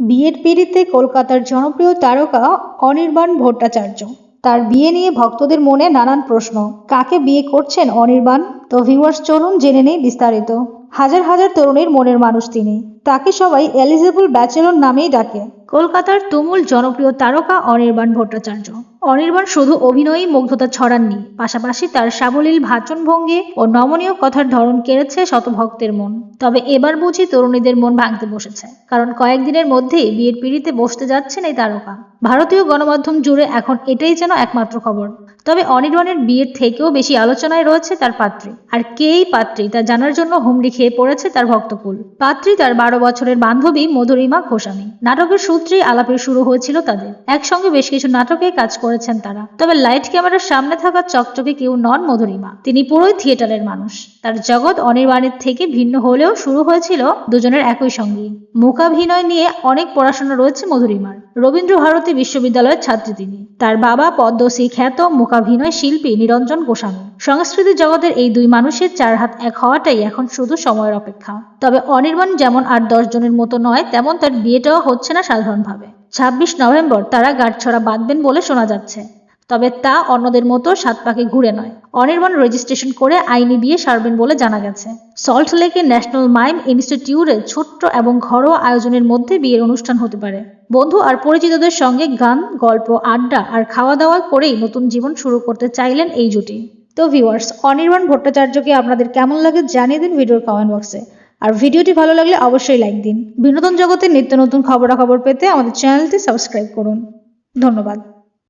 বিয়ের পিড়িতে কলকাতার জনপ্রিয় তারকা অনির্বাণ ভট্টাচার্য। তার বিয়ে নিয়ে ভক্তদের মনে নানান প্রশ্ন। কাকে বিয়ে করছেন অনির্বাণ? তো ভিউয়ার্স চলুন জেনে নেই বিস্তারিত। হাজার হাজার তরুণীর মনের মানুষ তিনি। তাকে সবাই এলিজেবল ব্যাচেলর নামেই ডাকে। কলকাতার তুমুল জনপ্রিয় তারকা অনির্বাণ ভট্টাচার্য। অনির্বাণ শুধু অভিনয়ই মুগ্ধতা ছড়াননি, পাশাপাশি তার সাবলীল ভাষণভঙ্গি ও নমনীয় কথার ধরন কেড়েছে শত ভক্তের মন। তবে এবার বুঝি তরুণীদের মন ভাঙতে বসেছে, কারণ কয়েকদিনের মধ্যেই বিয়ের পিড়িতে বসতে যাচ্ছেন এই তারকা। ভারতীয় গণমাধ্যম জুড়ে এখন এটাই যেন একমাত্র খবর। তবে অনির্বাণের বিয়ের থেকেও বেশি আলোচনায় রয়েছে তার পাত্রী। আর কে এই পাত্রী তা জানার জন্য হুমড়ি খেয়ে পড়েছে তার ভক্তকুল। পাত্রী তার বারো বছরের বান্ধবী মধুরিমা ঘোষামি। নাটকের সূত্রেই আলাপের শুরু হয়েছিল তাদের। একসঙ্গে বেশ কিছু নাটকে কাজ করেছেন তারা। তবে লাইট ক্যামেরার সামনে থাকা চকচকে কেউ নন মধুরিমা। তিনি পুরোই থিয়েটারের মানুষ। তার জগৎ অনির্বাণের থেকে ভিন্ন হলেও শুরু হয়েছিল দুজনের একই সঙ্গী। মূকাভিনয় নিয়ে অনেক পড়াশোনা রয়েছে মধুরিমার। রবীন্দ্র ভারতী বিশ্ববিদ্যালয়ের ছাত্রী তিনি। তার বাবা পদ্মশ্রী খ্যাত মুখাভিনয় শিল্পী নিরঞ্জন গোস্বামী। সংস্কৃতি জগতের এই দুই মানুষের চার হাত এক হওয়াটাই এখন শুধু সময়ের অপেক্ষা। তবে অনির্বাণ যেমন আর দশ জনের মতো নয়, তেমন তার বিয়েটাও হচ্ছে না সাধারণভাবে। ছাব্বিশ নভেম্বর তারা গাঁটছড়া বাঁধবেন বলে শোনা যাচ্ছে। তবে তা অন্যদের মতো সাত পাকে ঘুরে নয়। অনির্বাণ রেজিস্ট্রেশন করে আইনি বিয়ে সারবেন বলে জানা গেছে। সল্ট লেকে ন্যাশনাল মাইম ইনস্টিটিউটে ছোট্ট এবং ঘরোয়া আয়োজনের মধ্যে বিয়ের অনুষ্ঠান হতে পারে। বন্ধু আর পরিচিতদের সঙ্গে গান, গল্প, আড্ডা আর খাওয়া দাওয়া করেই নতুন জীবন শুরু করতে চাইলেন এই জুটি। তো ভিউয়ার্স অনির্বাণ ভট্টাচার্যকে আপনাদের কেমন লাগে জানিয়ে দিন ভিডিওর কমেন্ট বক্সে আর ভিডিওটি ভালো লাগলে অবশ্যই লাইক দিন। বিনোদন জগতের নিত্য নতুন খবরাখবর পেতে আমাদের চ্যানেলটি সাবস্ক্রাইব করুন। ধন্যবাদ।